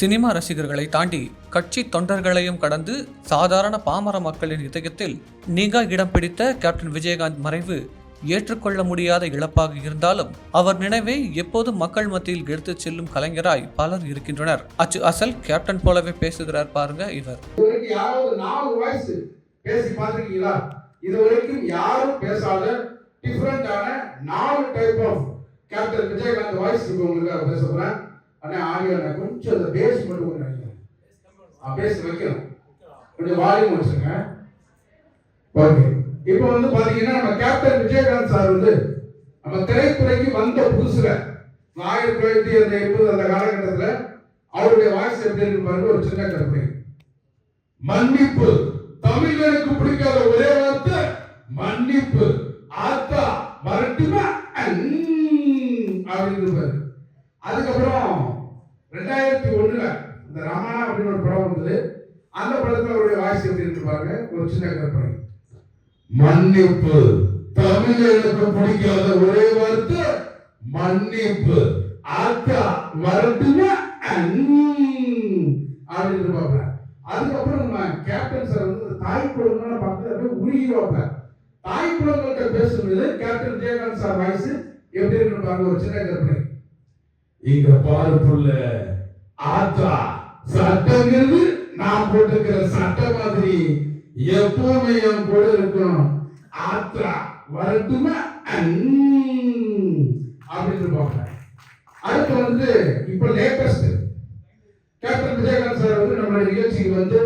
Cinema ரசிகர்களை தாண்டி கட்சி தொண்டர்களையும் கடந்து சாதாரண பாமர மக்களின் இதயத்தில் நீங்கா இடம் பிடித்த கேப்டன் விஜயகாந்த் மறைவு ஏற்றுக்கொள்ள முடியாத இழப்பாக இருந்தாலும் அவர் நினைவை எப்போதும் மக்கள் மத்தியில் எடுத்துச் செல்லும் கலைஞராய் பலர் இருக்கின்றனர். அச்சு அசல் கேப்டன் போலவே பேசுகிறார் பாருங்க இவர். இதுவரைக்கும் இது வரைக்கும் யாரும் பேசாத டிஃப்ரெண்டான நாலு type of captain Vijayakanth voice இப்போ உங்களுக்கு பேச போறேன். அண்ணே ஆடியோ கொஞ்சம் அந்த பேஸ் மட்டும் கொஞ்சம் நினைக்கிறேன் பேஸ் வைக்கணும். கொஞ்சம் வால்யூம் வச்சுங்க. ஓகே இப்போ வந்து பார்த்தீங்கன்னா நம்ம கேப்டன் விஜயகாந்த் சார் வந்து நம்ம திரைத்துறைக்கு வந்த புதுசுல ஆயிரத்தி தொள்ளாயிரத்தி அந்த எண்பது அந்த காலகட்டத்தில் அவருடைய வாய்ஸ் எப்படி இருப்பாரு ஒரு சின்ன கற்பனை. மன்னிப்பு. தமிழனுக்கு பிடிக்காத ஒரே வார்த்தை மன்னிப்பு. ஆத்தா மரட்டுமா அப்படின்னு அதுக்கப்புறம் ரெண்டாயிரத்தி ஒண்ணுல இந்த ரமணா அப்படின்னு ஒரு படம் வந்தது. அந்த படத்துல அவருடைய வாய்ஸ் எப்படி இருக்கு பாருங்க. ஒரு சின்ன கற்பனை. மன்னிப்பு. தமிழனுக்கு பிடிக்காத ஒரே வார்த்தை மன்னிப்பு. ஆத்தா வரட்டுமா அப்படின்னு இருப்பாங்க அதுக்கப்புறம் நம்ம கேப்டன் சார் வந்து தாய் குழந்தை பார்த்து அப்படியே உருகி வைப்பார் தாய் குழந்தைகிட்ட பேசும்போது கேப்டன் விஜயகாந்த் சார் வாய்ஸ் எப்படி இருக்குன்னு பாருங்க. ஒரு சின்ன கற்பனை. இங்க பாரு புள்ள. ஆத்தா சட்டங்கிறது நான் போட்டிருக்கிற சட்ட மாதிரி எப்பவுமே என் கூட இருக்கும் ஆத்தா வரட்டுமா? அப்படின்னு பார்ப்பேன். அடுத்து வந்து இப்ப லேட்டஸ்ட் கேப்டன் விஜயகாந்த் சார் வந்து நம்மளுடைய நிகழ்ச்சிக்கு வந்து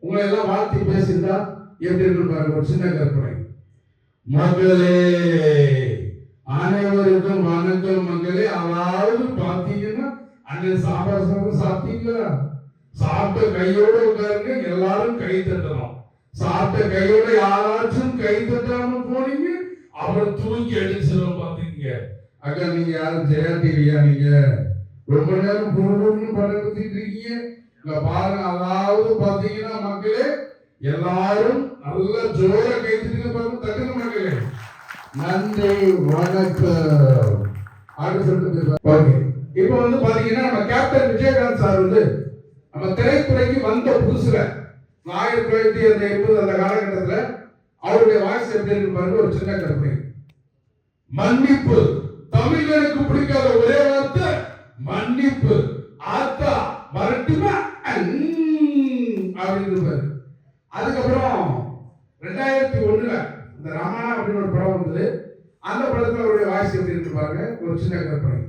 உங்களை எல்லாம் வாழ்த்தி பேசியிருந்தா எப்படி இருக்குன்னு பாருங்க ஒரு சின்ன கற்பனை. மகளே அனைவருக்கும் வணக்கம் அண்ணன் சாப்பிட்டீங்களா? சாப்பிட்ட கையோட உட்காருங்க எல்லாரும் கை தட்டணும். சாப்பிட்ட கையோட யாராச்சும் கை தட்டாம போனீங்க அவரை தூக்கி அடிச்சிடும் பாத்தீங்க அக்கா நீங்க யாரும் ஜெயா டிவியா நீங்க? ரொம்ப நேரம் பொருள்னு பழக்கத்திட்டு இருக்கீங்க. இங்க பாருங்க அதாவது பாத்தீங்கன்னா மக்களே எல்லாரும் நல்ல ஜோர கைத்துட்டு பாருங்க தட்டுங்க மக்களே. நன்றி வணக்கம். அடுத்து ஓகே. இப்போ வந்து பாத்தீங்கன்னா நம்ம கேப்டன் விஜயகாந்த் சார் வந்து நம்ம திரைத்துறைக்கு வந்த புதுசுல ஆயிரத்தி தொள்ளாயிரத்தி அந்த எண்பது அந்த காலகட்டத்தில் அவருடைய வாய்ஸ் எப்படி இருக்கு பாருங்க ஒரு சின்ன கற்பனை. மன்னிப்பு. தமிழனுக்கு பிடிக்காத ஒரே வார்த்தை மன்னிப்பு. ஆத்தா வரட்டுமா அப்படின்னு அதுக்கப்புறம் ரெண்டாயிரத்தி ஒண்ணுல இந்த ரமணா அப்படின்னு ஒரு படம் வந்தது. அந்த படத்துல அவருடைய வாய்ஸ் எப்படி இருக்கு பாருங்க ஒரு சின்ன கற்பனை.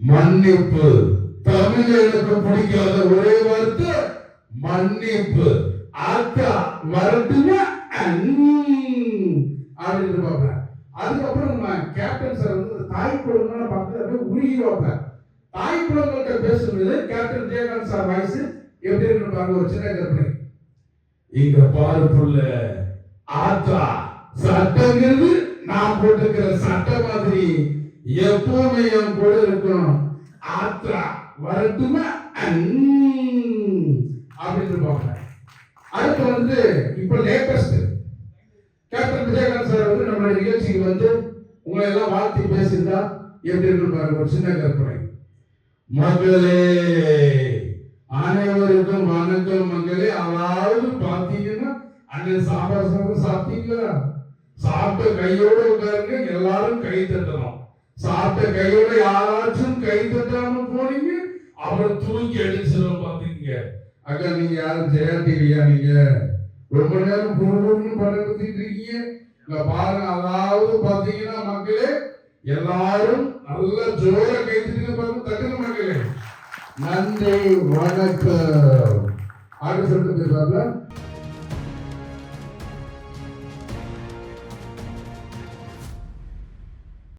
மன்னிப்பு. தமிழனுக்கு பிடிக்காத ஒரே வார்த்தை மன்னிப்பு. ஆத்தா வரட்டுமா அப்படின்னு இருப்பாங்க அதுக்கப்புறம் நம்ம கேப்டன் சார் வந்து தாய் குழந்தை பார்த்து அப்படியே உருகி வைப்பேன் தாய் குழந்தைகிட்ட பேசும்போது கேப்டன் ஜெயகாந்த் சார் வாய்ஸ் எப்படி இருக்குன்னு பாருங்க ஒரு சின்ன கற்பனை. இங்க பாரு புள்ள ஆத்தா சட்டங்கிறது நான் போட்டிருக்கிற சட்ட மாதிரி. எப்பவுமே என் கூட இருக்கும் ஆத்ரா வரட்டுமா? அப்படின்னு இருப்பாங்க. அடுத்து வந்து இப்ப லேட்டஸ்ட். கேப்டன் விஜயகாந்த் சார் வந்து நம்ம நிகழ்ச்சிக்கு வந்து உங்களை எல்லாம் வாழ்த்தி பேசியிருந்தா எப்படி இருக்குன்னு ஒரு சின்ன கற்பனை. மகளே அனைவருக்கும் வணக்கம் மகளே. அதாவது பாத்தீங்கன்னா அண்ணன் சாம்பார் சாதம் சாப்பிட்டீங்களா? சாப்பிட்ட கையோட உட்காருங்க எல்லாரும் கை தட்டணும். சாப்பிட்ட கையோட யாராச்சும் கை தட்டாம போனீங்க? அவர் தூங்கி அடிச்சிடும் பாத்தீங்க அக்கா நீங்க யாரும் ஜெயா டிவியா நீங்க? ரொம்ப நேரம் பொருளும் பழக்கத்திட்டு இருக்கீங்க. இங்க பாருங்க அதாவது பாத்தீங்கன்னா மக்களே எல்லாரும் நல்ல ஜோர கைத்துட்டு பாருங்க தட்டுங்க மக்களே. நன்றி வணக்கம். அடுத்த சொல்லிட்டு